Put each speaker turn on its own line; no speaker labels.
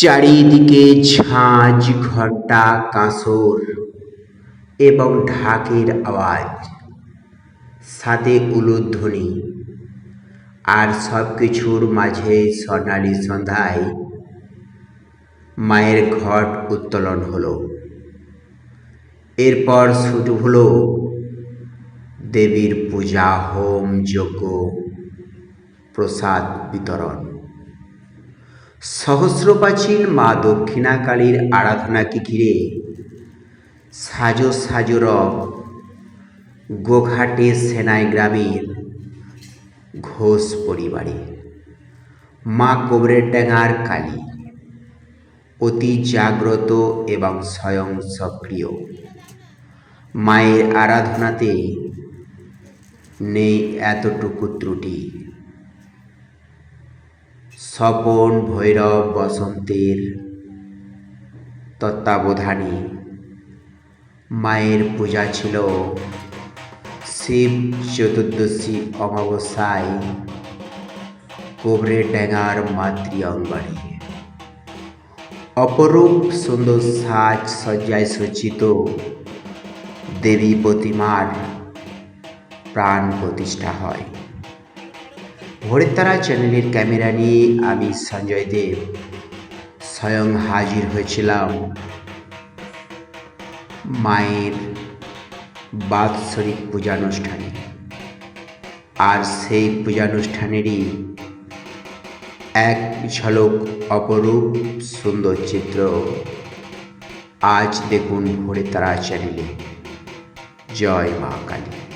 চারিদিকে ঝাঁঝ ঘণ্টা কাঁসর এবং ঢাকের আওয়াজ সাথে উলুধ্বনি। আর সব কিছুর মাঝে স্বর্ণালী সন্ধ্যায় মায়ের ঘট উত্তোলন হলো। এরপর শুরু হলো দেবীর পূজা, হোম, যজ্ঞ, প্রসাদ বিতরণ। সহস্রপ্রাচীন মা দক্ষিণাকালীর আরাধনাকে ঘিরে? সাজো সাজো গোঘাটে সেনাই গ্রামের, ঘোষ পরিবারে। মা কোবরের ডাঙার কালী, অতি জাগ্রত এবং স্বয়ং সক্রিয়। মায়ের আরাধনাতে নেই এতটুকু ত্রুটি। স্বপন ভৈরব বসন্তের তত্ত্বাবধানে মায়ের পূজা ছিল শিব চতুর্দশী অমাবস্যায় কোবরে ড্যাঙার মাতৃ অঙ্গনে। অপরূপ সুন্দর সাজ সজ্জায় সজ্জিত দেবী প্রতিমার প্রাণ প্রতিষ্ঠা হয়। ভোরের তারা চ্যানেলের ক্যামেরা নিয়ে আমি সঞ্জয় দেব। স্বয়ং হাজির হয়েছিলাম মায়ের বাৎসরিক পূজানুষ্ঠানে। আর সেই পূজানুষ্ঠানেরই এক ঝলক অপরূপ সুন্দর চিত্র আজ দেখুন ভোরে তারা চ্যানেলে। জয় মা কালী।